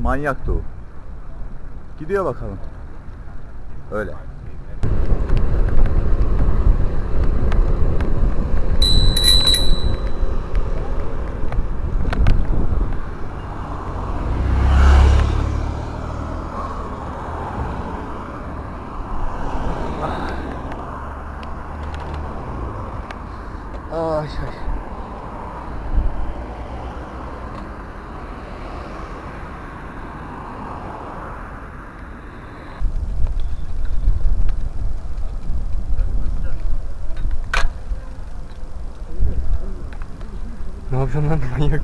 manyak Doğu. Gidiyor bakalım. Öyle. Ay ay. Lan manyak?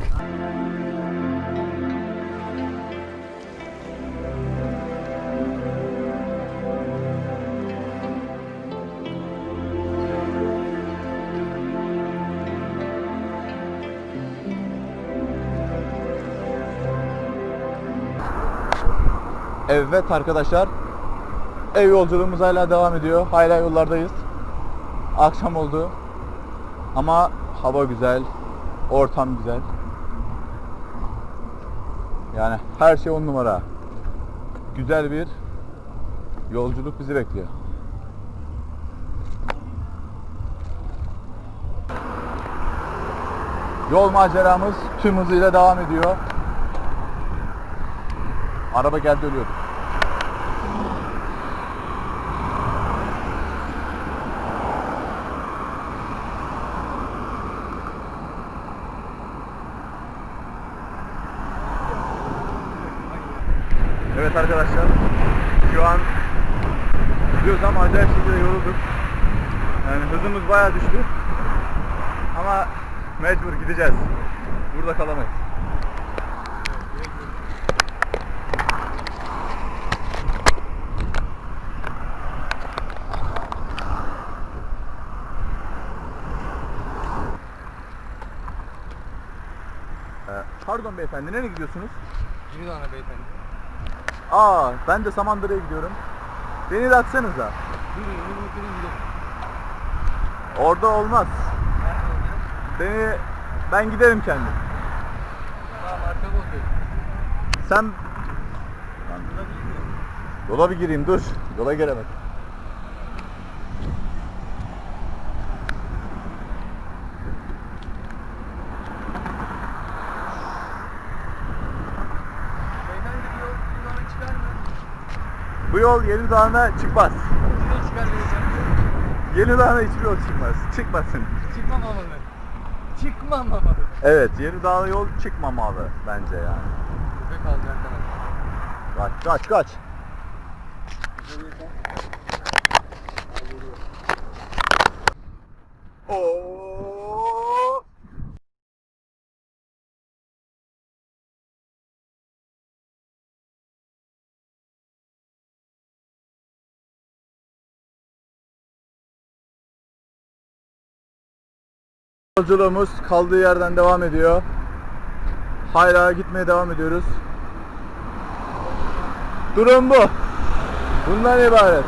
Evet arkadaşlar. Ev yolculuğumuz hala devam ediyor. Hala yollardayız. Akşam oldu. Ama hava güzel. Ortam güzel. Yani her şey on numara. Güzel bir yolculuk bizi bekliyor. Yol maceramız tüm hızıyla devam ediyor. Araba geldi ölüyordu. Evet arkadaşlar. Şu an gidiyoruz ama acayip şekilde yorulduk. Yani hızımız bayağı düştü. Ama mecbur gideceğiz. Burada kalamayız. Ee, pardon beyefendi nereye gidiyorsunuz? Lan beyefendi. Aa ben de Samandıra'ya gidiyorum. Beni de atsanıza. Orada olmaz. Beni ben giderim kendim. Tamam arka koltuğu. Sen Yola bir gireyim dur. Yola giremedim. Beyefendi bir yol bir yola çıkar mı? Bu yol Yeni Dağı'na çıkmaz. Yeni Dağı'na hiçbir yol çıkmaz. Çıkmasın. Çıkmamalı. Çıkmamalı. Evet Yeni Dağ'a yol çıkmamalı bence yani. Köpek alacak kadar. Kaç kaç kaç. Oo. Yolculuğumuz kaldığı yerden devam ediyor. Hala gitmeye devam ediyoruz. Durum bu. Bundan ibaret.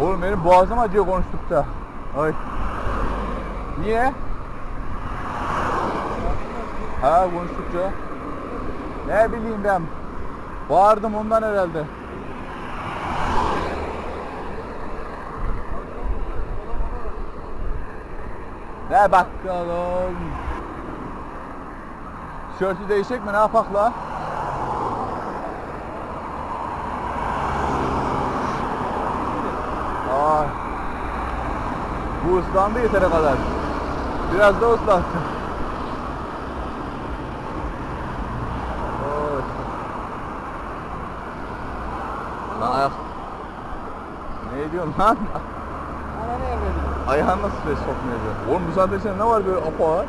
Oğlum benim boğazım acıyor konuştukça. Ay. Niye? Ha konuştukça. Ne bileyim ben. Bağırdım ondan herhalde. Ne bakalım. Şörtü değişecek mi ne yapak la? Ay. Bu ıslandı yetere kadar. Biraz da. Lan ayak. Ne diyorsun lan? Ana ne evlendin? Ayağın nasıl ses sokmuyor diyor. Oğlum bu saatte senin ne var böyle apa var?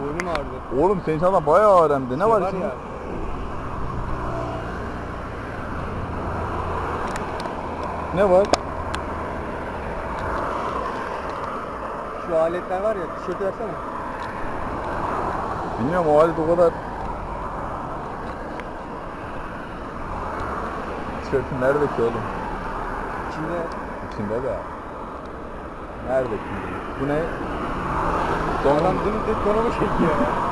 Boynum ağrıdı. Oğlum senin sana bayağı ağır hem de. Ne var senin? ya. Ne var? Şu aletler var ya tişörtü versene. Bilmiyorum o halde o kadar. Tişörtün nerede ki oğlum? İçinde İçinde de. Nerede şimdi? Bu ne? adam dümdüz konumu çekiyor ya.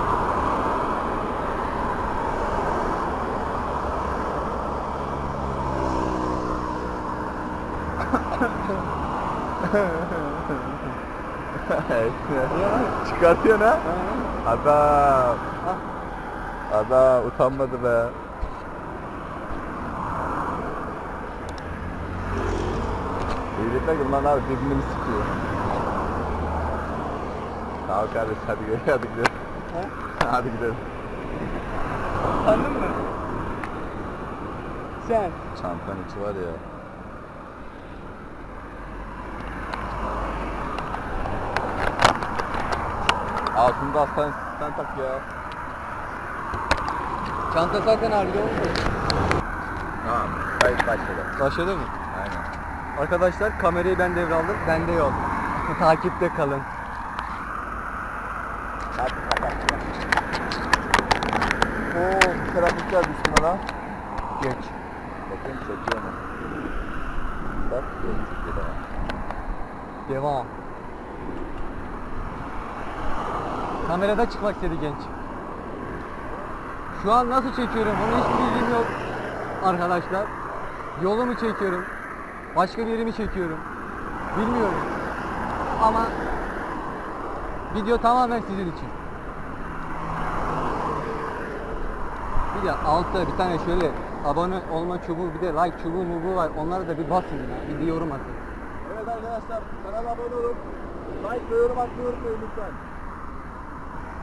Çıkartıyor ha? Adam. Adam utanmadı be. Ki lan abi birbirini sikiyor. Tamam kardeş hadi gidelim hadi gidelim. Ha? hadi gidelim. Anladın mı? Sen. Çantanın içi var ya. Altında aslan sen tak ya. Çanta zaten harbi olmuş. Tamam. Kayıt başladı. Başladı mı? Aynen. Arkadaşlar kamerayı ben devraldım. Bende yok. Takipte kalın. Oo, trafikler düştü lan. Geç. Bakayım çekiyor mu? Bak, çekiyor da. Devam. Kamerada çıkmak istedi genç. Şu an nasıl çekiyorum onu hiçbir bilgim yok arkadaşlar. Yolu mu çekiyorum? Başka bir yeri mi çekiyorum? Bilmiyorum. Ama video tamamen sizin için. Bir de altta bir tane şöyle abone olma çubuğu bir de like çubuğu mubuğu var. Onlara da bir basın ya. Bir de yorum atın. Evet arkadaşlar, kanala abone olun. Like ve yorum atmayı unutmayın lütfen.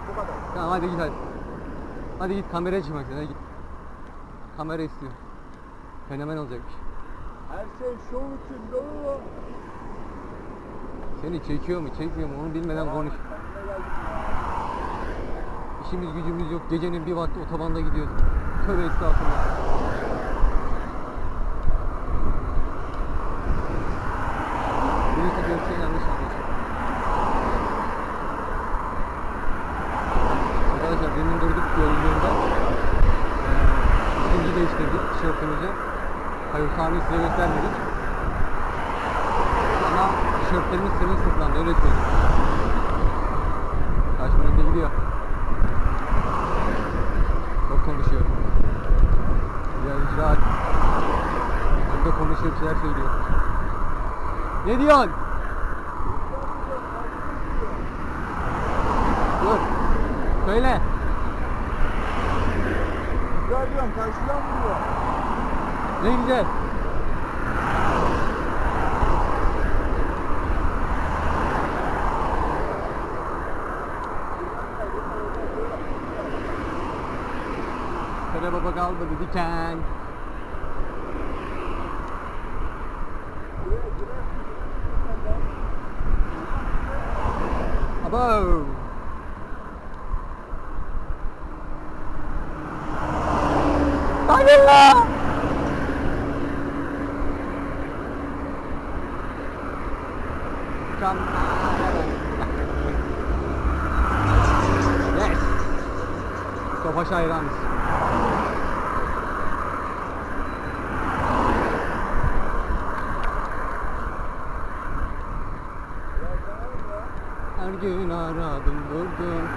Bu kadar. Tamam hadi git hadi. Hadi git kameraya çıkmak hadi git. Kamera istiyor. Fenomen olacakmış. Her şey şov için. Seni çekiyor mu çekmiyor mu onu bilmeden konuş. İşimiz gücümüz yok. Gecenin bir vakti otobanda gidiyoruz. Tövbe estağfurullah. Sahneyi size göstermedik. Ama tişörtlerimiz sırılsıklandı öyle söyleyeyim. Karşımızda gidiyor. Çok konuşuyor. Ya icraat. Hem de konuşuyor bir şeyler söylüyor. Ne diyorsun? Dur. Söyle. Güzel diyorum, karşıdan vuruyor. Ne güzel. Kara baba kalmadı diken. Abo. Hayır la. Come Yes. Tofaş hayranız. Her gün aradım durdum.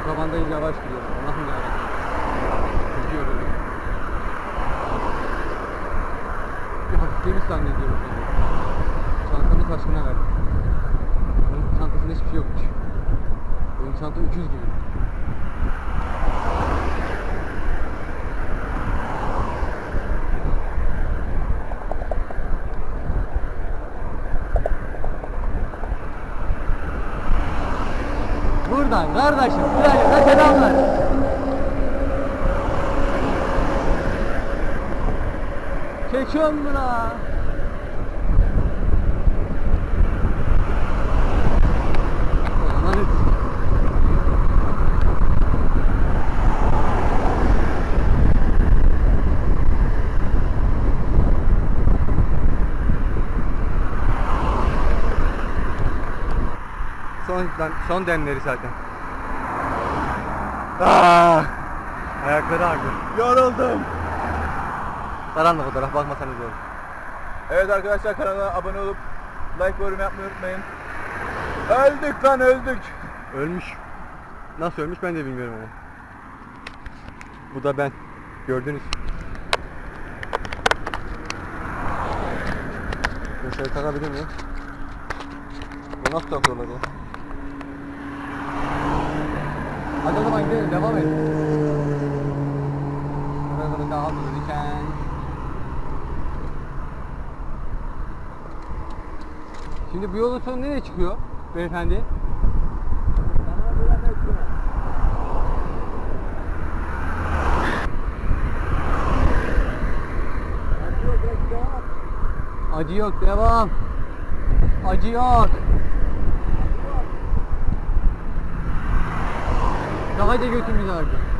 Otobandayız yavaş gidiyorum. Allah'ım yarabbim. Gidiyorum. Bir hafiflemiş zannediyorum. Çantamı taşkına verdim. Onun çantasında hiçbir şey yokmuş. Benim çanta 300 gibi. Buradan kardeşim, buraya selamlar. Çekiyorum buna. Son, son demleri zaten. Ah! Ayakları ağrıyor. Yoruldum. Karanlık o taraf bakmasanız olur. Evet arkadaşlar kanala abone olup like ve yorum yapmayı unutmayın. Öldük lan öldük. Ölmüş. Nasıl ölmüş ben de bilmiyorum ama. Bu da ben. Gördünüz. Şöyle takabilir miyim? Bu nasıl takıyorlar ya? Hadi o zaman gidelim devam et. Buraları daha dururken. Şimdi bu yolun sonu nereye çıkıyor beyefendi? Acı yok devam. Acı yok. Daha da götümüz ağrıdı.